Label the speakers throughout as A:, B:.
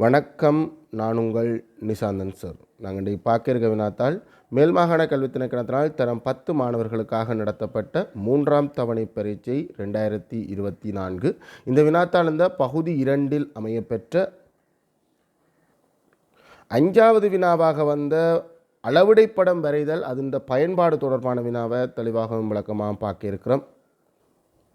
A: வணக்கம் நான் உங்கள் நிசாந்தன் சார் நாங்கள் இன்றைக்கு பார்க்க இருக்க வினாத்தால் மேல் மாகாண கல்வி திணைக்கணத்தினால் தரம் பத்து மாணவர்களுக்காக நடத்தப்பட்ட மூன்றாம் தவணை பரீட்சை ரெண்டாயிரத்தி இருபத்தி நான்கு. இந்த வினாத்தால் இந்த பகுதி இரண்டில் அமையப்பெற்ற அஞ்சாவது வினாவாக வந்த அளவிடைப்படம் வரைதல் அது இந்த பயன்பாடு தொடர்பான வினாவை தெளிவாகவும் விளக்கமாக பார்க்க இருக்கிறோம்.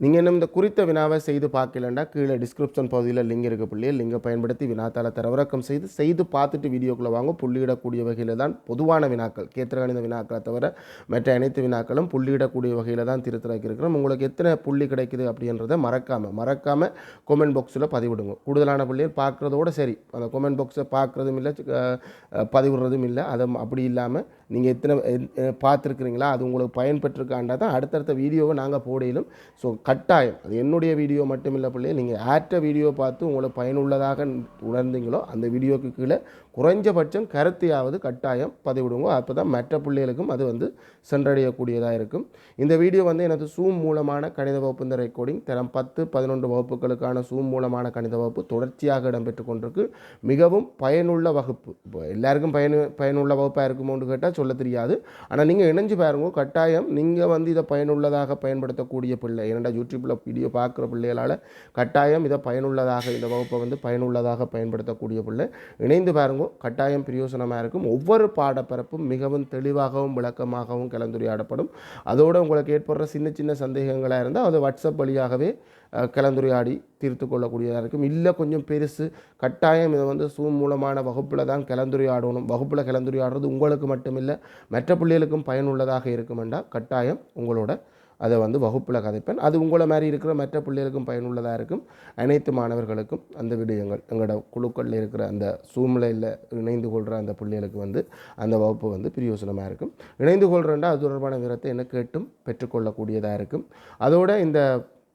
A: நீங்கள் இன்னும் இந்த குறித்த வினாவை செய்து பார்க்கலண்டா? கீழே டிஸ்கிரிப்ஷன் பகுதியில் லிங்க் இருக்க புள்ளியை லிங்கை பயன்படுத்தி வினாத்தாள தரவிறக்கம் செய்து செய்து பார்த்துட்டு வீடியோக்குள்ளே வாங்க. புள்ளியிடக்கூடிய வகையில் தான் பொதுவான வினாக்கள். கேத்திரகணித வினாக்களை தவிர மற்ற அனைத்து வினாக்களும் புள்ளியிடக்கூடிய வகையில் தான் திருத்தராக்கி இருக்கிறோம். உங்களுக்கு எத்தனை புள்ளி கிடைக்குது அப்படின்றத மறக்காமல் மறக்காமல் கொமெண்ட் பாக்ஸில் பதிவிடுங்க. கூடுதலான புள்ளிகள் பார்க்குறதோட சரி. அந்த கொமெண்ட் பாக்ஸை பார்க்குறதும் இல்லை பதிவிடுறதும் இல்லை. அதை அப்படி இல்லாமல் நீங்கள் எத்தனை பார்த்துருக்குறீங்களா? அது உங்களுக்கு பயன்பெற்றிருக்காண்டா தான் அடுத்தடுத்த வீடியோவை நாங்கள் போடையிலும். ஸோ கட்டாயம். அது என்னுடைய வீடியோ மட்டும் இல்லை பிள்ளைய நீங்கள் ஆற்ற வீடியோ பார்த்து உங்களுக்கு பயனுள்ளதாக உணர்ந்தீங்களோ அந்த வீடியோக்கு கீழே குறைஞ்சபட்சம் கருத்தையாவது கட்டாயம் பதிவிடுங்க. அப்போ தான் மற்ற பிள்ளைகளுக்கும் அது வந்து சென்றடையக்கூடியதாக இருக்கும். இந்த வீடியோ வந்து எனது சூம் மூலமான கணித வகுப்பு இந்த ரெக்கார்டிங் தரம் பத்து பதினொன்று வகுப்புகளுக்கான சூம் மூலமான கணித வகுப்பு தொடர்ச்சியாக இடம்பெற்று கொண்டிருக்கு. மிகவும் பயனுள்ள வகுப்பு. இப்போ எல்லாருக்கும் பயனு பயனுள்ள வகுப்பாக இருக்குமோன்னு கேட்டால் சொல்ல தெரியாது. ஆனால் நீங்கள் இணைஞ்சு பாருங்க. கட்டாயம் நீங்கள் வந்து இதை பயனுள்ளதாக பயன்படுத்தக்கூடிய பிள்ளை ஏன்னா யூடியூப்பில் வீடியோ பார்க்குற பிள்ளைகளால் கட்டாயம் இதை பயனுள்ளதாக இந்த வகுப்பை வந்து பயனுள்ளதாக பயன்படுத்தக்கூடிய பிள்ளை இணைந்து பாருங்க. கட்டாயம் பிரயோசனமாக இருக்கும். ஒவ்வொரு பாடப்பரப்பும் மிகவும் தெளிவாகவும் விளக்கமாகவும் கலந்துரையாடப்படும். அதோடு உங்களுக்கு ஏற்படுற சின்ன சின்ன சந்தேகங்களாக இருந்தால் அது வாட்ஸ்அப் வழியாகவே கலந்துரையாடி தீர்த்து கொள்ளக்கூடியதாக இருக்கும். இல்லை கொஞ்சம் பெருசு கட்டாயம் இதை வந்து சூம் மூலமான வகுப்பில் தான் கலந்துரையாடணும். வகுப்பில் கலந்துரையாடுறது உங்களுக்கு மட்டுமில்லை மற்ற பிள்ளைகளுக்கும் பயனுள்ளதாக இருக்குமெண்டா கட்டாயம் உங்களோட அதை வந்து வகுப்பில் கதைப்பேன். அது உங்களை மாதிரி இருக்கிற மற்ற பிள்ளைகளுக்கும் பயனுள்ளதாக இருக்கும். அனைத்து மாணவர்களுக்கும் அந்த விடயங்கள் எங்களோட குழுக்களில் இருக்கிற அந்த சூழ்நிலையில் இணைந்து கொள்கிற அந்த பிள்ளைகளுக்கு வந்து அந்த வகுப்பு வந்து பிரயோசனமாக இருக்கும். இணைந்து கொள்கிறேன்டா அது தொடர்பான விவரத்தை என்ன கேட்டும் பெற்றுக்கொள்ளக்கூடியதாக இருக்கும். அதோட இந்த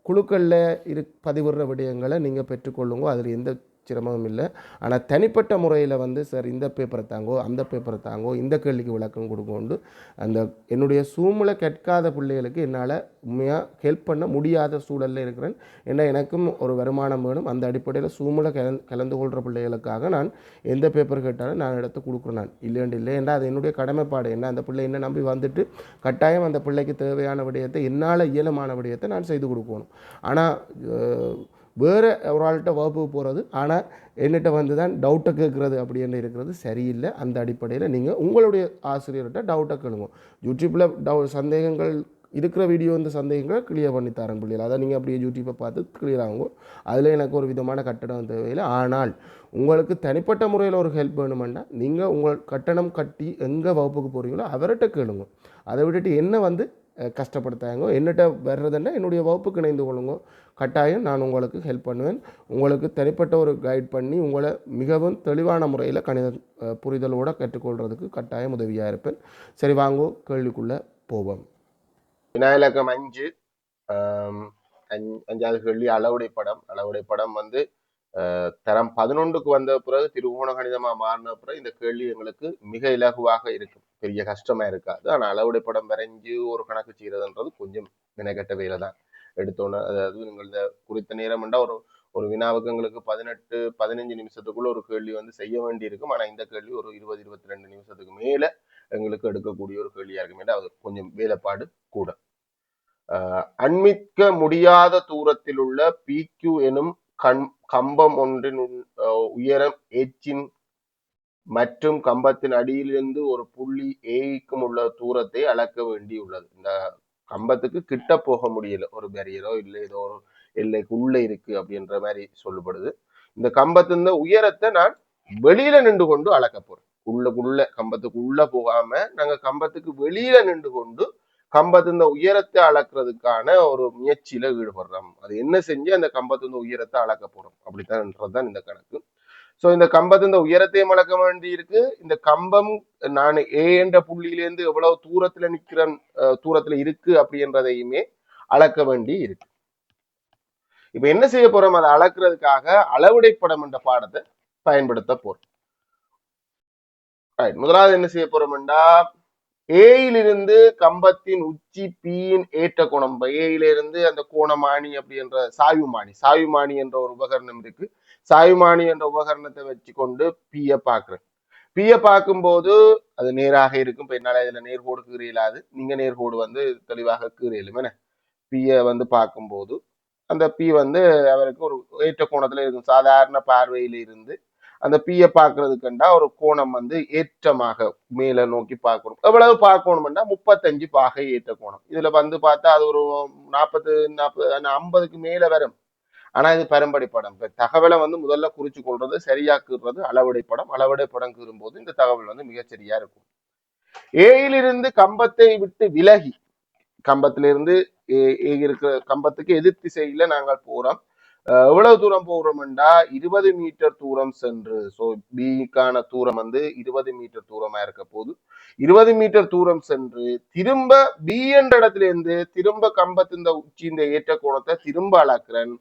A: குழுக்களில் இரு பதிவிடுற விடயங்களை நீங்கள் பெற்றுக்கொள்ளுங்க அதில் எந்த சிரமமும் இல்லை. ஆனால் தனிப்பட்ட முறையில் வந்து சார் இந்த பேப்பரை தாங்கோ அந்த பேப்பரை தாங்கோ இந்த கேள்விக்கு விளக்கம் கொடுக்கோண்டு அந்த என்னுடைய சூமில் கேட்காத பிள்ளைகளுக்கு என்னால் உண்மையாக ஹெல்ப் பண்ண முடியாத சூழலில் இருக்கிறேன். ஏன்னா எனக்கும் ஒரு வருமானம் வேணும். அந்த அடிப்படையில் சூமில் கலந்து கலந்து கொள்கிற பிள்ளைகளுக்காக நான் எந்த பேப்பர் கேட்டாலும் நான் எடுத்து கொடுக்குறேன் நான். இல்லைன்னு இல்லை. ஏன்னா அது என்னுடைய கடமைப்பாடு. என்ன அந்த பிள்ளை என்ன நம்பி வந்துட்டு கட்டாயம் அந்த பிள்ளைக்கு தேவையான விடயத்தை என்னால் இயலமான விடயத்தை நான் செய்து கொடுக்கணும். ஆனால் வேறு ஒரு ஆள்கிட்ட வகுப்புக்கு போகிறது. ஆனால் என்னிட்ட வந்து தான் டவுட்டை கேட்குறது அப்படின்னு இருக்கிறது? சரியில்லை. அந்த அடிப்படையில் நீங்கள் உங்களுடைய ஆசிரியர்கிட்ட டவுட்டை கேளுங்க. யூடியூப்பில் டவு சந்தேகங்கள் இருக்கிற வீடியோ வந்து சந்தேகங்களை கிளியர் பண்ணி தரேன் பிள்ளைகள். அதை நீங்கள் அப்படியே யூடியூப்பை பார்த்து கிளியர் ஆகும் அதில் எனக்கு ஒரு விதமான கட்டணம் தேவையில்லை. ஆனால் உங்களுக்கு தனிப்பட்ட முறையில் ஒரு ஹெல்ப் வேணுமெண்டா நீங்கள் உங்கள் கட்டணம் கட்டி எங்கே வகுப்புக்கு போகிறீங்களோ அவர்கிட்ட கேளுங்க. அதை விட்டுட்டு என்ன வந்து கஷ்டப்படுத்தாங்க. என்னட்ட வர்றதுன்னா என்னுடைய வகுப்புக்கு இணைந்து கொள்ளுங்க. கட்டாயம் நான் உங்களுக்கு ஹெல்ப் பண்ணுவேன். உங்களுக்கு தனிப்பட்ட ஒரு கைட் பண்ணி உங்களை மிகவும் தெளிவான முறையில் கணித புரிதலோடு புரிதலோட கற்றுக்கொள்கிறதுக்கு கட்டாயம் உதவியாக இருப்பேன். சரி வாங்கோ கேள்விக்குள்ளே போவோம். விநாயகம் அஞ்சு அஞ்சாவது கேள்வி அளவுடை படம் அளவுடை படம் வந்து தரம் பதினொன்றுக்கு வந்த பிறகு திருவோண கணிதமாக மாறின பிறகு இந்த கேள்வி எங்களுக்கு மிக இலகுவாக இருக்கும். பெரிய கஷ்டமா இருக்காது. ஆனால் அளவுடை படம் வரைஞ்சு ஒரு கணக்கு செய்யறதுன்றது கொஞ்சம் வினைகட்ட வேலை தான் எடுத்தோன்னே அதாவது எங்களது குறித்த நேரம்ண்டா ஒரு ஒரு வினாவுக்கு எங்களுக்கு பதினெட்டு பதினஞ்சு நிமிஷத்துக்குள்ள ஒரு கேள்வி வந்து செய்ய வேண்டி இருக்கும் ஆனால் இந்த கேள்வி ஒரு இருபது இருபத்தி ரெண்டு நிமிஷத்துக்கு மேல எங்களுக்கு எடுக்கக்கூடிய ஒரு கேள்வியா இருக்கும். ஏன்னா அது கொஞ்சம் வேலைப்பாடு கூட. ஆஹ் அண்மிக்க முடியாத தூரத்தில் உள்ள பிக்யூ எனும் கண் கம்பம் ஒன்றின் உயரம் ஏச்சின் மற்றும் கம்பத்தின் அடியிலிருந்து ஒரு புள்ளி ஏய்க்கும் உள்ள தூரத்தை அளக்க வேண்டியுள்ளது. இந்த கம்பத்துக்கு கிட்ட போக முடியல. ஒரு பேரியரோ இல்லை ஏதோ ஒரு எல்லைக்குள்ள இருக்கு அப்படின்ற மாதிரி சொல்லப்படுது இந்த கம்பத்தின் உயரத்தை நான் வெளியில நின்று கொண்டு அளக்க போறேன். உள்ளக்குள்ள கம்பத்துக்கு உள்ள போகாம நாங்க கம்பத்துக்கு வெளியில நின்று கொண்டு கம்பத்தின் உயரத்தை அளக்குறதுக்கான ஒரு முயற்சியில ஈடுபடுறோம் அது என்ன செஞ்சு அந்த கம்பத்தின் உயரத்தை அளக்க போறோம். அப்படித்தான்ன்றதுதான் இந்த கணக்கு. சோ இந்த கம்பத்தின் உயரத்தையும் அளக்க வேண்டி இருக்கு இந்த கம்பம் நான் ஏ என்ற புள்ளியிலேருந்து எவ்வளவு தூரத்துல நிக்கிறேன் தூரத்துல இருக்கு அப்படின்றதையுமே அளக்க வேண்டி இருக்கு இப்ப என்ன செய்ய போறோம்? அதை அளக்கிறதுக்காக அளவுடைப்படம் என்ற பாடத்தை பயன்படுத்த போறோம். முதலாவது என்ன செய்ய போறோம்டா ஏயிலிருந்து கம்பத்தின் உச்சி பீயின் ஏற்ற கோணம். ஏயிலிருந்து அந்த கோணமானி அப்படின்ற சாயுமானி சாயுமானி என்ற ஒரு உபகரணம் இருக்கு. சாயுமானி என்ற உபகரணத்தை வச்சு கொண்டு பீய பார்க்குறேன். பீய பார்க்கும்போது அது நேராக இருக்கும். இப்போ என்னால் இதில் நேர்கோடு கீற இயலாது. நீங்கள் நேர்கோடு வந்து தெளிவாக கீறியலும் என்ன? பீயை வந்து பார்க்கும்போது அந்த பீ வந்து அவருக்கு ஒரு ஏற்ற கோணத்துல இருக்கும். சாதாரண பார்வையில இருந்து அந்த பீயை பார்க்கறதுக்குண்டா ஒரு கோணம் வந்து ஏற்றமாக மேல நோக்கி பார்க்கணும். எவ்வளவு பார்க்கணும்னா முப்பத்தஞ்சு பாகை ஏற்ற கோணம். இதுல வந்து பார்த்தா அது ஒரு நாற்பது நாற்பது ஐம்பதுக்கு மேல வரும். ஆனா இது பெரும்படி படம். தகவலை வந்து முதல்ல குறிச்சு கொள்றது சரியாக்குறது அளவடை படம். அளவடை படம் கூறும்போது இந்த தகவல் வந்து மிகச்சரியா இருக்கும். ஏயிலிருந்து கம்பத்தை விட்டு விலகி கம்பத்திலிருந்து இருக்கிற கம்பத்துக்கு எதிர் திசையில நாங்கள் போறோம். எவ்வளவு தூரம் போகிறோம்டா இருபது மீட்டர் தூரம் சென்று. ஸோ பிக்கான தூரம் வந்து இருபது மீட்டர் தூரமா இருக்க போது இருபது மீட்டர் தூரம் சென்று திரும்ப பி என்ற இடத்துல இருந்து திரும்ப கம்பத்து இந்த உச்சி இந்த ஏற்ற கோணத்தை திரும்ப அளக்குறேன்.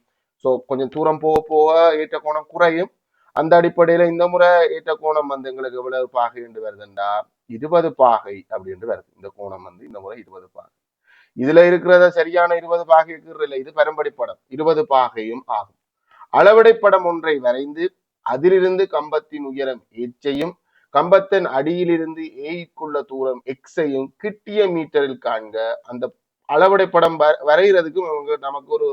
A: ஸோ கொஞ்சம் தூரம் போக போக ஏற்ற கோணம் குறையும். அந்த அடிப்படையில இந்த முறை ஏற்ற கோணம் வந்து எங்களுக்கு எவ்வளவு பாகை என்று வருதுண்டா? இருபது பாகை அப்படின்ட்டு வருது. இந்த கோணம் வந்து இந்த முறை இருபது பாகை. இதுல இருக்கிறத சரியான இருபது பாகை இல்லை. இது பரம்படி படம். இருபது பாகையும் ஆகும். அளவடை படம் ஒன்றை வரைந்து அதிலிருந்து கம்பத்தின் உயரம் எச்சையும் கம்பத்தின் அடியிலிருந்து ஏய்க்குள்ள தூரம் எக்ஸையும் கிட்டிய மீட்டரில் காண்க. அந்த அளவடை படம் வர வரைகிறதுக்கு அவங்க நமக்கு ஒரு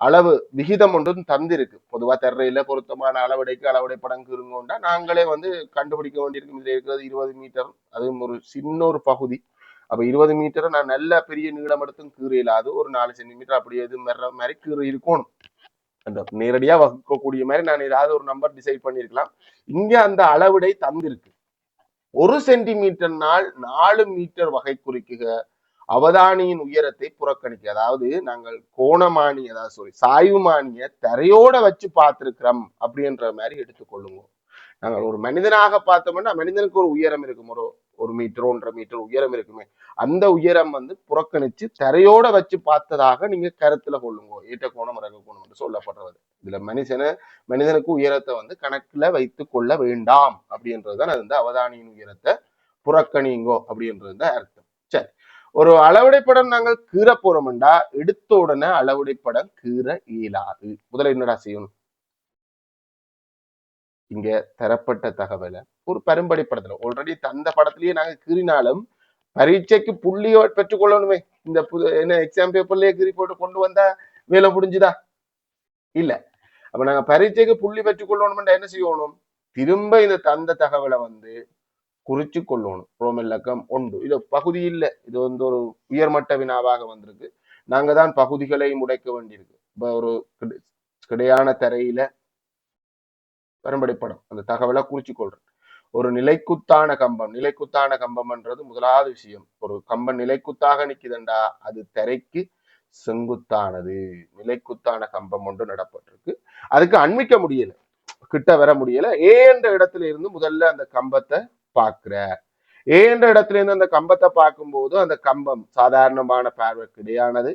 A: அளவு விகிதம் ஒன்றும் தந்திருக்கு. பொதுவா தெர்றையில பொருத்தமான அளவடைக்கு அளவடை படம் கீறுங்கோண்டா நாங்களே வந்து கண்டுபிடிக்க வேண்டியிருக்கும். இதுல இருக்கிறது இருபது மீட்டர். அதுவும் ஒரு சின்ன ஒரு பகுதி. அப்போ இருபது மீட்டரை நான் நல்ல பெரிய நீளம் எடுத்தும் கீறு இல்லாது ஒரு நாலு சென்டிமீட்டர் அப்படியே இது மெர்ற மாதிரி கீறு இருக்கணும். அந்த நேரடியா வகுக்கக்கூடிய மாதிரி நான் ஏதாவது ஒரு நம்பர் டிசைட் பண்ணியிருக்கலாம். இங்க அந்த அளவிடை தந்திருக்கு. ஒரு சென்டிமீட்டர்னால் நாலு மீட்டர் வகை குறிக்குக அவதானியின் உயரத்தை புறக்கணிக்க. அதாவது நாங்கள் கோணமானி அதாவது சாரி சாய்வுமானிய தரையோட வச்சு பார்த்திருக்கிறோம் அப்படின்ற மாதிரி எடுத்துக்கொள்ளுங்க. நாங்கள் ஒரு மனிதனாக பார்த்தோம்னா மனிதனுக்கு ஒரு உயரம் இருக்கும். ஒரு ஒரு மீட்டர் ஒன்றரை மீட்டர் உயரம் இருக்குமே. அந்த உயரம் வந்து புறக்கணிச்சு தரையோட வச்சு பார்த்ததாக நீங்க கருத்துல கொள்ளுங்க. ஏற்ற கோணம் இறக்க கோணம் என்று சொல்லப்படுறது. இதுல மனுஷனை மனிதனுக்கு உயரத்தை வந்து கணக்குல வைத்து கொள்ள வேண்டாம் அப்படின்றதுதான் அது வந்து அவதானியின் உயரத்தை புறக்கணிங்கோ அப்படின்றது தான் அர்த்தம். சரி. ஒரு அளவுடைப்படம் படம் நாங்கள் கீற போறோம்டா எடுத்த உடனே அளவடை படம் கீற இயலாது. முதல்ல என்னடா செய்யணும்? இங்க தரப்பட்ட தகவலை ஒரு பரும்படி படத்துல ஆல்ரெடி தந்த படத்திலேயே நாங்க கீறினாலும் பரீட்சைக்கு புள்ளியோ பெற்றுக்கொள்ளணுமே. இந்த புது என்ன எக்ஸாம் பேப்பர்லயே கீறி போட்டு கொண்டு வந்தா வேலை முடிஞ்சுதா? இல்ல. அப்ப நாங்க பரீட்சைக்கு புள்ளி பெற்றுக்கொள்ளணும்னா என்ன செய்யணும்? திரும்ப இந்த தந்த தகவலை வந்து குறிச்சு கொள்ளணும் ரோமில்லக்கம் ஒன்று. இது பகுதி இல்லை. இது வந்து ஒரு உயர்மட்ட வினாவாக வந்திருக்கு. நாங்க தான் பகுதிகளை முடைக்க வேண்டியிருக்கு. இப்போ ஒரு கிடையான தரையில பெரும்படி படம் அந்த தகவலை குறிச்சு கொள்றோம் ஒரு நிலைக்குத்தான கம்பம். நிலைக்குத்தான கம்பம்ன்றது முதலாவது விஷயம். ஒரு கம்பம் நிலைக்குத்தாக நிக்குதுண்டா? அது திரைக்கு செங்குத்தானது. நிலைக்குத்தான கம்பம் ஒன்று நடப்பட்டிருக்கு. அதுக்கு அண்மிக்க முடியல. கிட்ட வர முடியல. ஏ என்ற இடத்துல இருந்து முதல்ல அந்த கம்பத்தை பார்க்கிற. ஏ என்ற இடத்துல இருந்து அந்த கம்பத்தை பார்க்கும்போது அந்த கம்பம் சாதாரணமான பார்வை கிடையானது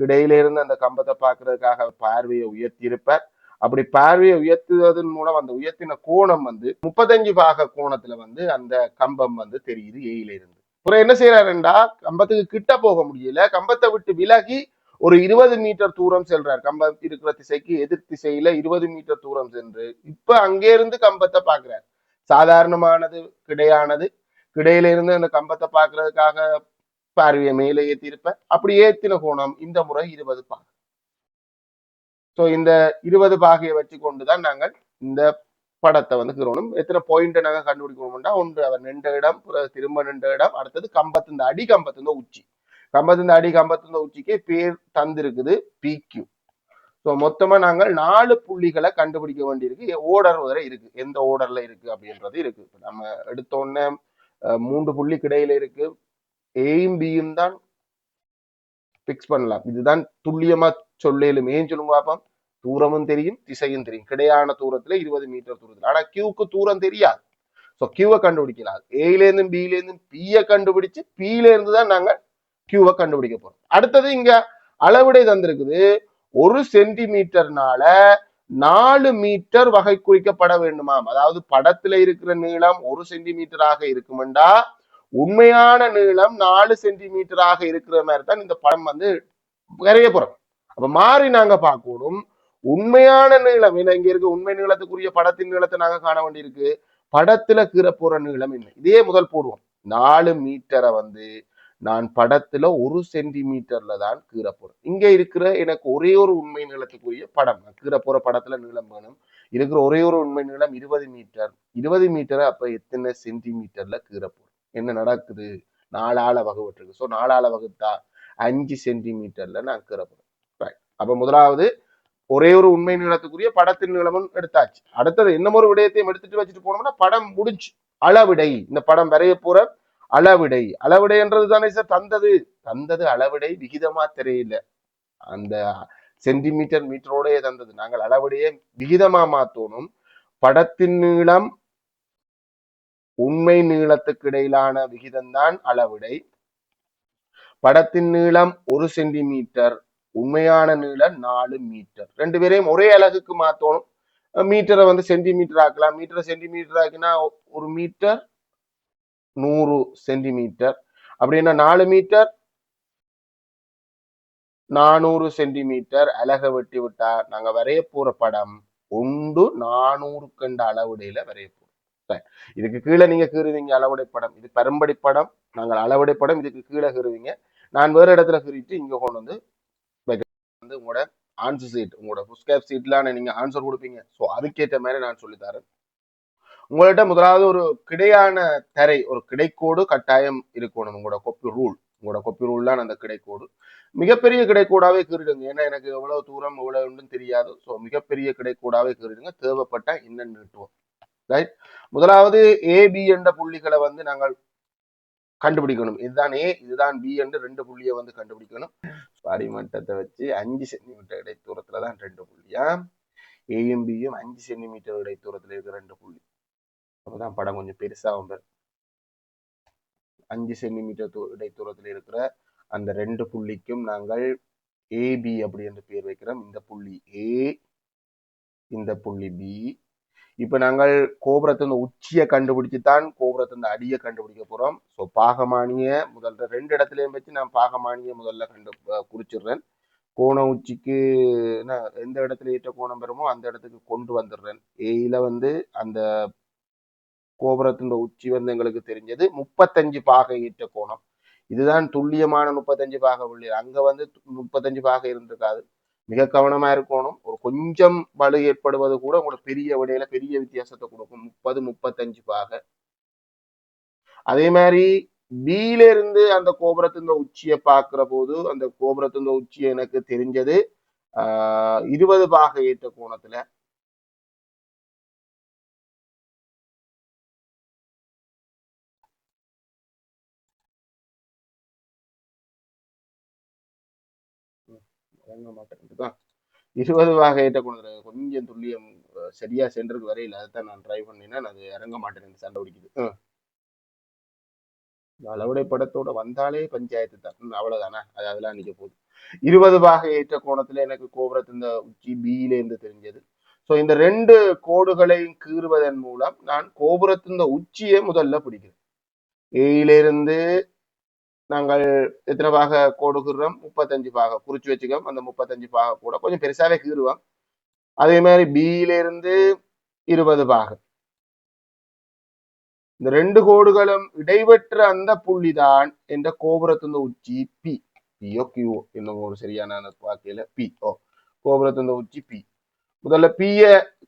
A: கிடையிலிருந்து அந்த கம்பத்தை பார்க்கறதுக்காக பார்வையை உயர்த்தியிருப்பார். அப்படி பார்வையை உயர்த்துவதன் மூலம் அந்த உயர்த்தின கோணம் வந்து முப்பத்தஞ்சு பாக கோணத்துல வந்து அந்த கம்பம் வந்து தெரியுது ஏயில இருந்து. அப்புறம் என்ன செய்யறாருண்டா கம்பத்துக்கு கிட்ட போக முடியல. கம்பத்தை விட்டு விலகி ஒரு இருபது மீட்டர் தூரம் செல்றார். கம்பம் இருக்கிற திசைக்கு எதிர் திசையில இருபது மீட்டர் தூரம் சென்று இப்ப அங்கே இருந்து கம்பத்தை பாக்குறார் சாதாரணமானது கிடையானது. கிடையில இருந்து அந்த கம்பத்தை பாக்குறதுக்காக பார்வையை மேலே ஏத்தியிருப்ப அப்படி ஏத்தின கோணம் இந்த முறை இருபது பாகம். ஸோ இந்த இருபது பாகையை வச்சு கொண்டுதான் நாங்கள் இந்த படத்தை வந்து கிரோணும் எத்தனை பாயிண்ட் நாங்கள் கண்டுபிடிக்கணும்னா ஒன்று அவர் நின்ற இடம் திரும்ப நின்ற இடம் அடுத்தது கம்பத்தின் அடி கம்பத்தின் உச்சி. கம்பத்தின் அடி கம்பத்தின் உச்சிக்கு பேர் தந்திருக்குது பிக்யூ ஸோ மொத்தமா நாங்கள் நாலு புள்ளிகளை கண்டுபிடிக்க வேண்டியிருக்கு. ஓர்டர் வரை இருக்கு. எந்த ஓடர்ல இருக்கு அப்படின்றது இருக்கு. நம்ம எடுத்த உடனே அஹ், மூன்று புள்ளி கிடையில இருக்கு ஏயும் பியும் தான் பிக்ஸ் பண்ணலாம். இதுதான் துல்லியமா சொல்லேலும் ஏன் சொல்லுங்க பாப்போம்? தூரமும் தெரியும் திசையும் தெரியும். கிடையான தூரத்துல இருபது மீட்டர் தூரத்துல. ஆனா கியூக்கு தூரம் தெரியாது. ஸோ கியூவை கண்டுபிடிக்கலாம். ஏல இருந்தும் பில இருந்தும் கண்டுபிடிச்சு பில இருந்து தான் நாங்க கியூவை கண்டுபிடிக்க போறோம். அடுத்தது இங்க அளவிடை தந்திருக்குது. ஒரு சென்டிமீட்டர்னால நாலு மீட்டர் வகை குறிக்கப்பட வேண்டுமாம். அதாவது படத்துல இருக்கிற நீளம் ஒரு சென்டிமீட்டராக இருக்குமெண்டா உண்மையான நீளம் நாலு சென்டிமீட்டராக இருக்கிற மாதிரி தான் இந்த படம் வந்து வரைய போறோம். அப்ப மாறி நாங்க பார்க்கணும். உண்மையான நீளம் என்ன? இங்க இருக்க உண்மை நீளத்துக்குரிய படத்தின் நீளத்தை நாங்க காண வேண்டியிருக்கு. படத்துல கீரை போற நீளம் என்ன? இதே முதல் போடுவோம். நாலு மீட்டரை வந்து நான் படத்துல ஒரு சென்டிமீட்டர்ல தான் கீரை போறேன் இங்க இருக்கிற எனக்கு ஒரே ஒரு உண்மை நீளத்துக்குரிய படம். நான் போற படத்துல நீளம் வேணும். இருக்கிற ஒரே ஒரு உண்மை நீளம் இருபது மீட்டர். இருபது மீட்டரை அப்ப எத்தனை சென்டிமீட்டர்ல கீரை போறேன் என்ன நடக்குது? நாலால வகுவிட்டிருக்கு ஸோ நாலால வகுத்தா அஞ்சு சென்டிமீட்டர்ல நான் கீரை போறேன் அப்ப முதலாவது ஒரே ஒரு உண்மை நீளத்துக்குரிய படத்தின் நீளமும் எடுத்தாச்சு. அடுத்தது என்ன ஒரு விடயத்தையும் எடுத்துட்டு வச்சுட்டு போனோம்னா படம் முடிஞ்சு. அளவிடை. இந்த படம் வரைய போற அளவிடை. அளவிடைன்றது தானே சார்? தந்தது. தந்தது அளவிடை விகிதமா தெரியல. அந்த சென்டிமீட்டர் மீட்டரோடய தந்தது. நாங்கள் அளவிடையே விகிதமா மாத்தணும். படத்தின் நீளம் உண்மை நீளத்துக்கு இடையிலான விகிதம்தான் அளவிடை. படத்தின் நீளம் ஒரு சென்டிமீட்டர். உண்மையான நீளம் நாலு மீட்டர். ரெண்டு பேரையும் ஒரே அலகுக்கு மாத்தணும். மீட்டரை வந்து சென்டிமீட்டர் ஆக்கலாம். மீட்டரை சென்டிமீட்டர் ஆக்கினா ஒரு மீட்டர் நூறு சென்டிமீட்டர் அப்படின்னா நாலு மீட்டர்? நானூறு சென்டிமீட்டர் அலக வெட்டி விட்டா நாங்க வரைய போற படம் ஒன்று நானூறு கண்ட அளவுடையில வரைய போறோம் இதுக்கு கீழே நீங்க கீறுவீங்க அளவுடை படம். இது பெரும்படி படம். நாங்கள் அளவுடை படம். இதுக்கு கீழே கீறுவீங்க. நான் வேற இடத்துல கீறிட்டு இங்க கொண்டு வந்து வந்து உங்களோட ஆன்சர் சீட் உங்களோட புஸ்கேப் சீட்லாம் நீங்க ஆன்சர் கொடுப்பீங்க. ஸோ அதுக்கேற்ற மாதிரி நான் சொல்லித்தரேன் உங்கள்ட்ட முதலாவது ஒரு கிடையான தரை ஒரு கிடைக்கோடு கட்டாயம் இருக்கணும். உங்களோட கொப்பி ரூல் உங்களோட கொப்பி ரூல்லாம் அந்த கிடைக்கோடு. மிகப்பெரிய கிடைக்கூடாவே கீறிடுங்க. ஏன்னா எனக்கு எவ்வளவு தூரம் எவ்வளவுன்னு தெரியாது. ஸோ மிகப்பெரிய கிடைக்கூடாவே கீறிடுங்க. தேவைப்பட்டா இன்னும் நீட்டுவோம் ரைட் முதலாவது ஏபி என்ற புள்ளிகளை வந்து நாங்கள் கண்டுபிடிக்கணும். இதுதான் ஏ இதுதான் பி என்று ரெண்டு புள்ளியை வந்து கண்டுபிடிக்கணும். அடிமட்டத்தை வச்சு அஞ்சு சென்டிமீட்டர் இடைத்தூரத்துல தான் ரெண்டு புள்ளியா? ஏயும் பியும் அஞ்சு சென்டிமீட்டர் இடைத்தூரத்துல இருக்கிற ரெண்டு புள்ளி. அப்பதான் படம் கொஞ்சம் பெருசாகும் பெரு. அஞ்சு சென்டிமீட்டர் தூ இடைத்தூரத்தில் இருக்கிற அந்த ரெண்டு புள்ளிக்கும் நாங்கள் ஏபி அப்படி என்று பேர் வைக்கிறோம். இந்த புள்ளி ஏ இந்த புள்ளி பி இப்போ நாங்கள் கோபுரத்தின் உச்சியை கண்டுபிடிச்சு தான் கோபுரத்தின் அடியை கண்டுபிடிக்க போகிறோம் ஸோ பாகமானிய முதல்ல ரெண்டு இடத்துலையும் வச்சு நான் பாகமானிய முதல்ல கண்டு குறிச்சிடுறேன். கோண உச்சிக்கு என்ன எந்த இடத்துல ஏற்ற கோணம் பெறுமோ அந்த இடத்துக்கு கொண்டு வந்துடுறேன். ஏயில வந்து அந்த கோபுரத்தின் உச்சி வந்து எங்களுக்கு தெரிஞ்சது. முப்பத்தஞ்சு பாகை ஈட்ட கோணம். இதுதான் துல்லியமான முப்பத்தஞ்சு பாகை புள்ளி அங்கே வந்து முப்பத்தஞ்சு பாகை இருந்திருக்காது. மிக கவனமா இருக்கணும். ஒரு கொஞ்சம் வலு ஏற்படுவது கூட உங்களுக்கு பெரிய விடையில பெரிய வித்தியாசத்தை கொடுக்கும். முப்பது முப்பத்தஞ்சு பாகை. அதே மாதிரி பியில இருந்து அந்த கோபுரத்தின் உச்சியை பார்க்கிற போது அந்த கோபுரத்தின் உச்சியை எனக்கு தெரிஞ்சது ஆஹ் இருபது பாகை ஏற்ற கோணத்துல இறங்க மாட்டேன் இருபது வகை ஏற்ற கொண்டு கொஞ்சம் துல்லியம் சரியா சென்றது வரையில் அதைத்தான் நான் ட்ரை பண்ணினேன். அது இறங்க மாட்டேன் சண்டை பிடிக்குது. அளவுடை படத்தோட வந்தாலே பஞ்சாயத்து தான். அவ்வளவுதானா? அது அதெல்லாம் நிக்க போகுது. இருபது பாக ஏற்ற கோணத்துல எனக்கு கோபுரத்து இந்த உச்சி பியில இருந்து தெரிஞ்சது. ஸோ இந்த ரெண்டு கோடுகளையும் கீறுவதன் மூலம் நான் கோபுரத்தின் இந்த உச்சியை முதல்ல பிடிக்கிறேன். ஏயிலிருந்து நாங்கள் எத்தனை பாக கோடு முப்பத்தஞ்சு பாக. குறிச்சு வச்சுக்கோம் அந்த முப்பத்தஞ்சு பாக கூட கொஞ்சம் பெருசாவே கீறுவோம். அதே மாதிரி பியில இருந்து இருபது பாகம் இந்த ரெண்டு கோடுகளும் இடைவெற்ற அந்த புள்ளிதான் என்ற கோபுரத்தின் உச்சி பி பிஓ கியூ இன்னும் ஒரு சரியான வாக்கையில பி ஓ கோபுரத்தின் உச்சி பி முதல்ல பிய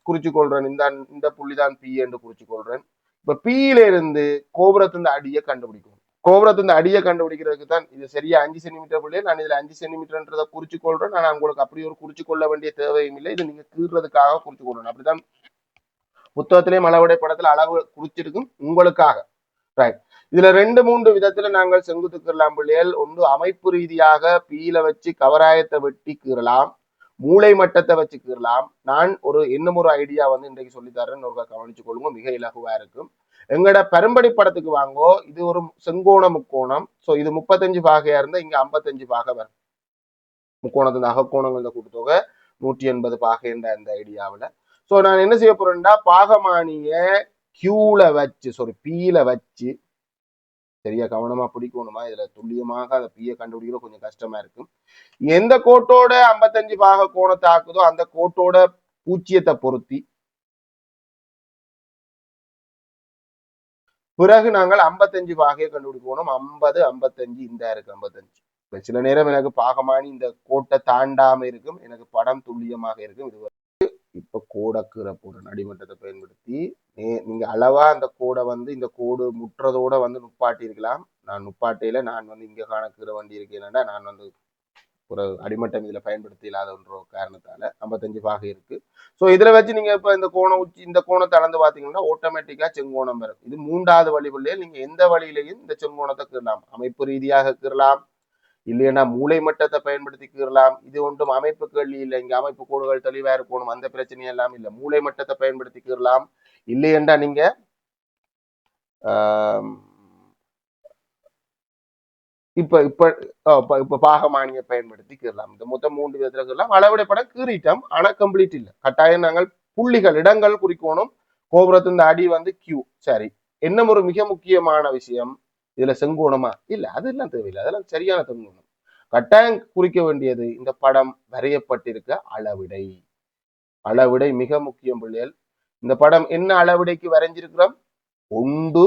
A: குறிச்சு கொள்றேன். இந்த இந்த புள்ளி தான் பி என்று குறிச்சு கொள்றேன். இப்ப பியில இருந்து கோபுரத்தின் அடியை கண்டுபிடிக்கணும். கோபுரத்தின் அடியை கண்டுபிடிக்கிறதுக்கு தான் இது சரியா அஞ்சு சென்டிமீட்டர் புள்ளியே? நான் இதுல அஞ்சு சென்டிமீட்டர்ன்றதை குறிச்சு கொள்றேன் நான் உங்களுக்கு அப்படி ஒரு குறிச்சு கொள்ள வேண்டிய தேவையும் இல்லை. இது நீங்க கீறுறதுக்காக குறிச்சு கொள்ளணும். அப்படிதான் புத்தகத்திலே மலவுடை படத்துல அளவு குறிச்சிருக்கும் உங்களுக்காக. ரைட் இதுல ரெண்டு மூன்று விதத்துல நாங்கள் செங்குத்து கீறலாம் பிள்ளைகள் ஒன்று அமைப்பு ரீதியாக பீல வச்சு கவராயத்தை வெட்டி கீறலாம். மூளை மட்டத்தை வச்சு கீறலாம். நான் ஒரு இன்னும் ஒரு ஐடியா வந்து இன்றைக்கு சொல்லித்தரேன் ஒரு கவனிச்சு கொள்ளுங்க மிக இலகுவா இருக்கும். எங்கட பெரும்படி படத்துக்கு வாங்கோ. இது ஒரு செங்கோண முக்கோணம். சோ இது முப்பத்தஞ்சு பாகையா இருந்தா இங்க ஐம்பத்தஞ்சு பாகை வரும். முக்கோணத்தின் அகக்கோணங்கள் கூட்டுத்தொகை. நூற்றி எண்பது பாகைன்ற அந்த ஐடியாவில். ஸோ நான் என்ன செய்ய போறேன்டா பாகமானிய கியூல வச்சு சாரி பீல வச்சு சரியா கவனமா பிடிக்கணுமா? இதுல துல்லியமாக அதை பீய கண்டுபிடிக்கிறது கொஞ்சம் கஷ்டமா இருக்கும் எந்த கோட்டோட ஐம்பத்தஞ்சு பாக கோணத்தை ஆக்குதோ அந்த கோட்டோட பூச்சியத்தை பொருத்தி பிறகு நாங்கள் ஐம்பத்தஞ்சு பாகையை கண்டுபிடிக்கணும் ஐம்பது ஐம்பத்தஞ்சு இந்த இருக்கு ஐம்பத்தஞ்சு. சில நேரம் எனக்கு பாகமானி இந்த கோட்டை தாண்டாம இருக்கும். எனக்கு படம் துல்லியமாக இருக்கும். இது வந்து இப்ப கோடக்கீரை போற நடிமன்றத்தை பயன்படுத்தி நே- நீங்க அளவா அந்த கோடை வந்து இந்த கோடு முற்றதோட வந்து நுப்பாட்டி இருக்கலாம் நான் நுப்பாட்டையில நான் வந்து இங்க காணக்கிற வண்டி இருக்கேன்னா நான் வந்து ஒரு அடிமட்டம் இதுல பயன்படுத்தி இல்லாதன்ற காரணத்தால ஐம்பத்தஞ்சு பாகை இருக்கு. ஸோ இதுல வச்சு நீங்க இப்ப இந்த கோணம் உச்சி இந்த கோணத்தை அளந்து பாத்தீங்கன்னா ஆட்டோமேட்டிக்காக செங்கோணம் வரும். இது மூன்றாவது வழிகளில் நீங்க எந்த வழியிலையும் இந்த செங்கோணத்தை கீறலாம். அமைப்பு ரீதியாக கீறலாம். இல்லைன்னா மூளை மட்டத்தை பயன்படுத்தி கீறலாம். இது ஒன்றும் அமைப்பு கேள்வி இல்லை. இங்க அமைப்பு கோடுகள் தெளிவாக இருக்கணும். அந்த பிரச்சனை எல்லாம் இல்லை. மூளை மட்டத்தை பயன்படுத்தி கீறலாம். இல்லையென்றா நீங்க இப்ப இப்ப இப்ப பாகமானிய பாகமானியை பயன்படுத்தி கீறலாம் இந்த மொத்தம் மூன்று விதத்துல கீறலாம் அளவிட படம் கீறிட்டோம். ஆனா கம்ப்ளீட் இல்லை. கட்டாயம் நாங்கள் புள்ளிகள் இடங்கள் குறிக்கணும். கோபுரத்தின் அடி வந்து கியூ சரி. என்ன ஒரு மிக முக்கியமான விஷயம்? இதுல செங்கோணமா? இல்ல. அதெல்லாம் தேவையில்லை. அதெல்லாம் சரியான செங்கோணம். கட்டாயம் குறிக்க வேண்டியது இந்த படம் வரையப்பட்டிருக்க அளவிடை. அளவிடை மிக முக்கியம் பிள்ளைகள். இந்த படம் என்ன அளவிடைக்கு வரைஞ்சிருக்கிறோம்? ஒன்று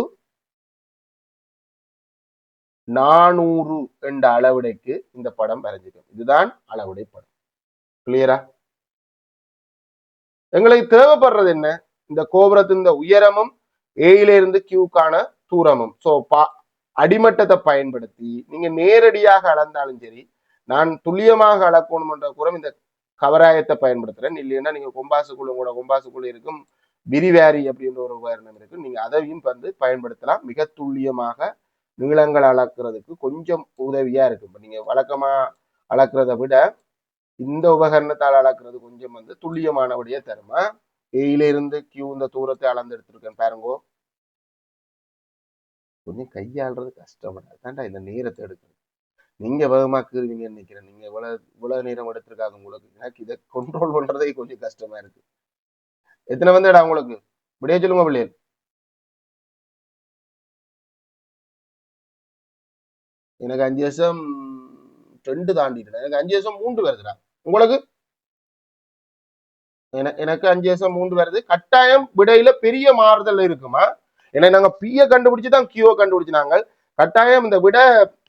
A: நானூறு என்ற அளவுடைக்கு இந்த படம் வரைஞ்சிருக்கும். இதுதான் அளவுடை படம். கிளியரா எங்களுக்கு தேவைப்படுறது என்ன? இந்த கோபுரத்தின் இந்த உயரமும் ஏயில இருந்து கியூக்கான தூரமும். சோ பா அடிமட்டத்தை பயன்படுத்தி நீங்க நேரடியாக அளந்தாலும் சரி நான் துல்லியமாக அளக்கணும்ன்ற கூறம் இந்த கவராயத்தை பயன்படுத்துறேன். இல்லைன்னா நீங்க கொம்பாசுக்குள்ள கூட கொம்பாசுக்குள்ள இருக்கும் விரிவாரி அப்படின்ற ஒரு உபகரணம் இருக்கு. நீங்க அதையும் வந்து பயன்படுத்தலாம். மிக துல்லியமாக நீளங்கள் அளக்கிறதுக்கு கொஞ்சம் உதவியா இருக்கும் இப்போ நீங்க வழக்கமா அளக்கிறத விட இந்த உபகரணத்தால் அளக்கிறது கொஞ்சம் வந்து துல்லியமானபடியே தருமா? ஏயில இருந்து கியூ இந்த தூரத்தை அளந்து எடுத்திருக்கேன் பாருங்கோ. கொஞ்சம் கையாளுறது கஷ்டம் அதான்டா இந்த நேரத்தை எடுக்கணும் நீங்க வேகமா கீறுவீங்கன்னு நினைக்கிறேன். நீங்க இவ்வளவு இவ்வளவு நேரம் எடுத்திருக்காங்க உங்களுக்கு. எனக்கு இதை கண்ட்ரோல் பண்றதே கொஞ்சம் கஷ்டமா இருக்கு. எத்தனை வந்துடா உங்களுக்கு? இப்படியே சொல்லுங்க பிள்ளைகள் எனக்கு அஞ்சு வருஷம் ரெண்டு தாண்டிட்டு எனக்கு அஞ்சு வருஷம் மூன்று வருதுடா. உங்களுக்கு? எனக்கு அஞ்சு வருஷம் மூன்று வருது. கட்டாயம் விடையில பெரிய மாறுதல் இருக்குமா? ஏன்னா நாங்க பிய கண்டுபிடிச்சு தான் கியூ கண்டுபிடிச்சினாங்க கட்டாயம் இந்த விட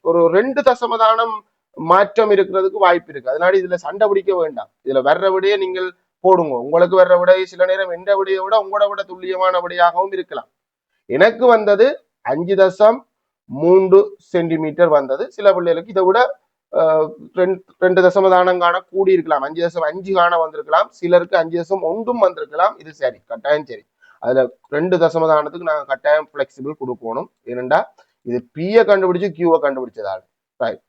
A: ஒரு ரெண்டு தசமதானம் மாற்றம் இருக்கிறதுக்கு வாய்ப்பு இருக்கு. அதனால இதுல சண்டை பிடிக்க வேண்டாம். இதுல வர்ற விடையே நீங்கள் போடுங்க. உங்களுக்கு வர்ற விடை சில நேரம் எந்த விடையை விட உங்களோட விட துல்லியமான விடையாகவும் இருக்கலாம். எனக்கு வந்தது அஞ்சு தசம் மூன்று சென்டிமீட்டர் வந்தது. சில பிள்ளைகளுக்கு இதை விட ரெண்டு ரெண்டு தசம தானம் காண கூடி இருக்கலாம் அஞ்சு தசம் அஞ்சு காண வந்திருக்கலாம். சிலருக்கு அஞ்சு தசம் ஒன்றும் வந்திருக்கலாம். இது சரி கட்டாயம் சரி. அதுல ரெண்டு தசம தானத்துக்கு நாங்க கட்டாயம் ஃபிளெக்சிபிள் கொடுக்கணும். ஏனெண்டா இது பிய கண்டுபிடிச்சு கியூவை கண்டுபிடிச்சதால. ரைட்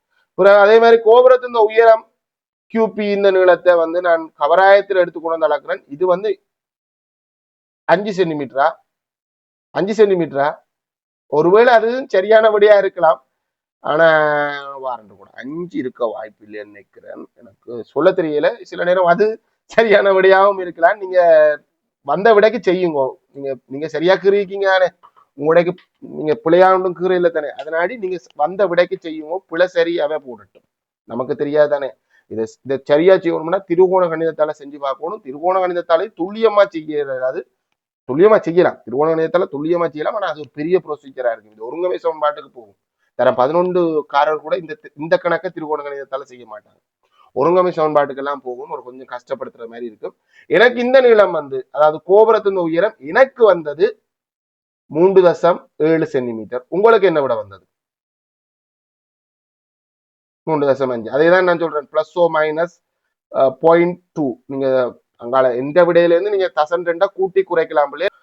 A: அதே மாதிரி கோபுரத்தின் உயரம் கியூபி இந்த நீளத்தை வந்து நான் கவராயத்தில் எடுத்து கொண்டு வந்து அளக்குறேன். இது வந்து அஞ்சு சென்டிமீட்டரா? அஞ்சு சென்டிமீட்டரா? ஒருவேளை அது சரியானபடியா இருக்கலாம். ஆனா வாரண்டு கூட அஞ்சு இருக்க வாய்ப்பு இல்லைன்னு நினைக்கிறேன். எனக்கு சொல்ல தெரியல. சில நேரம் அது சரியானபடியாகவும் இருக்கலாம். நீங்க வந்த விடைக்கு செய்யுங்க. நீங்க நீங்க சரியா கீறிக்கீங்க உங்களுடைய நீங்க பிழையாண்டும் கீரை இல்லை தானே. அதனாடி நீங்க வந்த விடைக்கு செய்யுங்க. பிழை சரியாவே போடட்டும். நமக்கு தெரியாது தானே. இதை இதை சரியா செய்யணும்னா திருகோண கணிதத்தால செஞ்சு பார்க்கணும். திருகோண கணிதத்தாலே துல்லியமா செய்யறது. துல்லியமா செய்யலாம். திருகோண துல்லியமா செய்யலாம். ஆனால் அது ஒரு பெரிய ப்ரொசீஜரா இருக்கு. இது ஒருங்கமை சமன்பாட்டுக்கு போகும். தர பதினொன்று காரர் கூட இந்த இந்த கணக்கை திருகோண செய்ய மாட்டாங்க. ஒருங்கமை சமன்பாட்டுக்கெல்லாம் போகும். ஒரு கொஞ்சம் கஷ்டப்படுத்துற மாதிரி இருக்கும். எனக்கு இந்த நீளம் வந்து அதாவது கோபுரத்தின் உயரம் எனக்கு வந்தது மூன்று தசம் ஏழு சென்டிமீட்டர். உங்களுக்கு என்ன விட வந்தது? மூன்று தசம் அஞ்சு. அதே தான் நான் சொல்றேன். Plus or minus point two நீங்க அங்கால இந்த விடையில இருந்து நீங்க ரெண்டாக ரெண்டா கூட்டி குறைக்கலாம் இல்லையா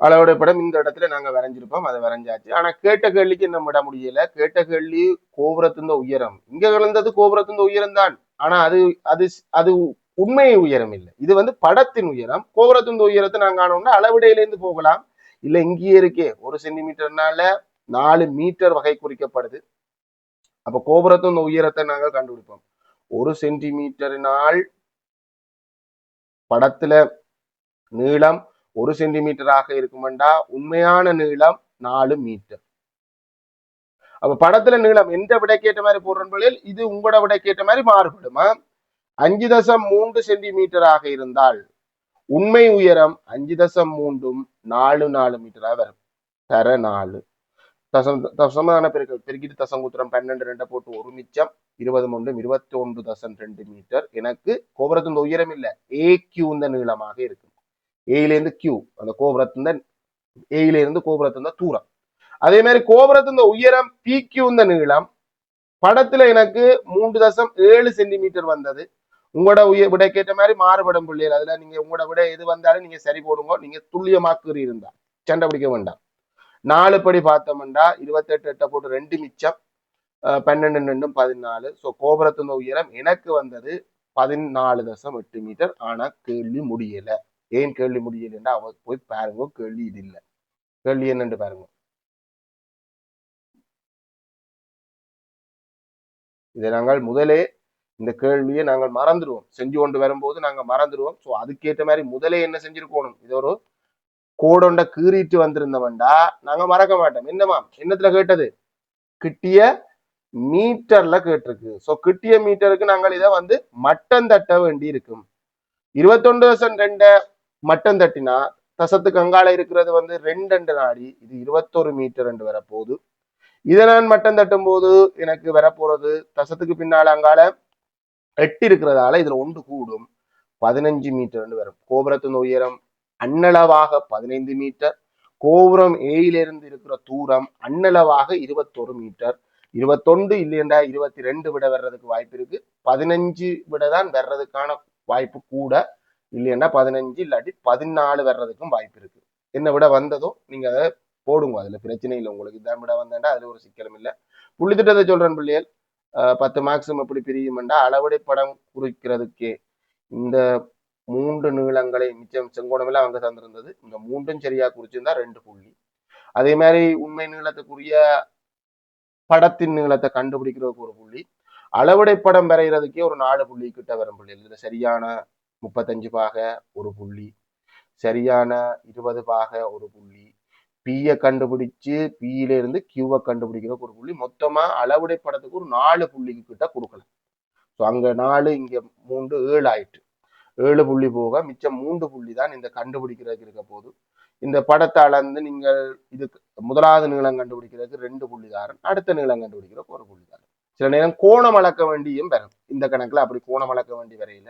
A: அளவுடைய படம் இந்த இடத்துல நாங்க வரைஞ்சிருப்போம் அதை வரைஞ்சாச்சு. ஆனா கேட்ட கேள்விக்கு இன்னும் விட முடியல. கேட்ட கேள்வி கோபுரத்தின் உயரம். இங்க கலந்தது கோபுரத்தின் உயரம் தான். ஆனா அது அது அது உண்மை உயரம் இல்லை. இது வந்து படத்தின் உயரம். கோபுரத்தின் உயரத்தை நாங்க காணோம்னா அளவிடையில இருந்து போகலாம். இல்ல இங்கேயே இருக்கே. ஒரு சென்டிமீட்டர்னால நாலு மீட்டர் வகை குறிக்கப்படுது. அப்ப கோபுரத்தின் உயரத்தை நாங்கள் கண்டுபிடிப்போம். ஒரு சென்டிமீட்டரினால் படத்துல நீளம் ஒரு சென்டிமீட்டராக இருக்குமெண்டா உண்மையான நீளம் நாலு மீட்டர் அப்ப படத்துல நீளம் எந்த விடைக்கேற்ற மாதிரி போடுறோம் இது உங்களோட விடைக்கேற்ற மாதிரி மாறுபடுமா? அஞ்சு தசம் மூன்று சென்டிமீட்டராக இருந்தால் உண்மை உயரம் அஞ்சு தசம் மூன்றும் நாலு நாலு மீட்டராக வரும். தர நாலு. தசம் தசமான பெருக்கல் பெருக்கிட்டு தசம் குத்திரம் பன்னெண்டு ரெண்டை போட்டு ஒரு மிச்சம் இருபது மூன்றும் இருபத்தி ஒன்று தசம் ரெண்டு மீட்டர். எனக்கு கோபுரத்தின் உயரம் இல்லை. ஏ கியூ இந்த நீளமாக இருக்கும். ஏல இருந்து கியூ அந்த கோபுரத்தின் ஏயிலேருந்து இருந்து கோபுரத்தின் தூரம். அதே மாதிரி கோபுரத்தின் உயரம் பி கியூ இந்த நீளம். படத்துல எனக்கு மூன்று தசம் ஏழு சென்டிமீட்டர் வந்தது. உங்களோட உய விடைக்கேற்ற மாதிரி மாறுபடும் பிள்ளைகள். அதுல நீங்க உங்களோட விட எது வந்தாலும் நீங்க சரி போடுங்க. நீங்க துல்லியமாக்குறி இருந்தா சண்டை பிடிக்க வேண்டாம். நாலு படி பார்த்தோம்னா இருபத்தெட்டு எட்டை போட்டு ரெண்டு மிச்சம் பன்னெண்டு ரெண்டும் பதினாலு. ஸோ கோபுரத்தின் உயரம் எனக்கு வந்தது பதினாலு தசம் எட்டு மீட்டர். ஆனா கேள்வி முடியல. ஏன் கேள்வி முடியலைன்னா அவ போய் பாருங்க கேள்வி இது இல்லை. கேள்வி என்னன்னு பாருங்க. இதை நாங்கள் முதலே இந்த கேள்வியை நாங்கள் மறந்துடுவோம். செஞ்சு கொண்டு வரும்போது நாங்க மறந்துடுவோம். ஸோ அதுக்கேற்ற மாதிரி முதலே என்ன செஞ்சிருக்கணும்? இது ஒரு கோடொண்ட கீறிட்டு வந்திருந்தவன்டா நாங்க மறக்க மாட்டோம். என்னமா என்னத்துல கேட்டது? கிட்டிய மீட்டர்ல கேட்டிருக்கு. ஸோ கிட்டிய மீட்டருக்கு நாங்கள் இதை வந்து மட்டம் தட்ட வேண்டி இருக்கும் இருபத்தொன்று தசம் ரெண்ட மட்டம் தட்டினா தசத்துக்கு அங்கால இருக்கிறது வந்து ரெண்டு ரெண்டு நாடி இது இருபத்தொரு மீட்டர் ரெண்டு வரப்போகுது. இதை நான் மட்டம் தட்டும் போது எனக்கு வரப்போறது தசத்துக்கு பின்னால் அங்கால எட்டு இருக்கிறதால இதுல ஒன்று கூடும். பதினஞ்சு மீட்டர் வரும். கோபுரத்தின் உயரம் அண்ணளவாக பதினைந்து மீட்டர் கோபுரம் ஏயிலிருந்து இருக்கிற தூரம் அன்னளவாக இருபத்தொரு மீட்டர். இருபத்தொன்று இல்லையண்டா இருபத்தி ரெண்டு விட வர்றதுக்கு வாய்ப்பு இருக்கு. பதினஞ்சு விட தான் வர்றதுக்கான வாய்ப்பு கூட இல்லைன்னா பதினஞ்சு இல்லாட்டி பதினாலு வர்றதுக்கும் வாய்ப்பு இருக்கு. என்ன விட வந்ததும் நீங்க அதை போடுங்க. அதுல பிரச்சனை இல்லை. உங்களுக்கு இதான் விட வந்தேன்டா அதுல ஒரு சிக்கலும் இல்லை. புள்ளித்திட்டத்தை சொல்றேன் பிள்ளைகள். பத்து மார்க்ஸும் எப்படி பிரியுமெண்டா அளவடை படம் குறிக்கிறதுக்கே இந்த மூன்று நீளங்களை மிச்சம் செங்கோணமெல்லாம் அங்க தந்திருந்தது. இந்த மூன்றும் சரியா குறிச்சிருந்தா ரெண்டு புள்ளி. அதே மாதிரி உண்மை நீளத்துக்குரிய படத்தின் நீளத்தை கண்டுபிடிக்கிறதுக்கு ஒரு புள்ளி. அளவடை படம் வரைகிறதுக்கே ஒரு நாலு புள்ளி கிட்ட வரும் புள்ளி. இதுல சரியான முப்பத்தஞ்சு பாக ஒரு புள்ளி. சரியான இருபது பாக ஒரு புள்ளி. பியை கண்டுபிடிச்சு பியில இருந்து கியூவை கண்டுபிடிக்கிறதுக்கு ஒரு புள்ளி. மொத்தமா அளவுடை படத்துக்கு ஒரு நாலு புள்ளிக்கு கிட்ட கொடுக்கலாம் ஸோ அங்க நாலு இங்க மூன்று ஏழு ஆயிட்டு. ஏழு புள்ளி போக மிச்சம் மூன்று புள்ளி தான் இந்த கண்டுபிடிக்கிறதுக்கு இருக்க போது இந்த படத்தை அளந்து நீங்கள் இது முதலாவது நீளம் கண்டுபிடிக்கிறதுக்கு ரெண்டு புள்ளி தாரன் அடுத்த நீளம் கண்டுபிடிக்கிறதுக்கு ஒரு புள்ளி தாரன் சில நேரம் கோணம் அளக்க வேண்டியும் பெறும் இந்த கணக்கில் அப்படி கோணம் அளக்க வேண்டி வரையில.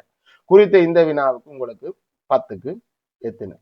A: குறித்த இந்த வினாவுக்கு உங்களுக்கு பத்துக்கு எத்தனை.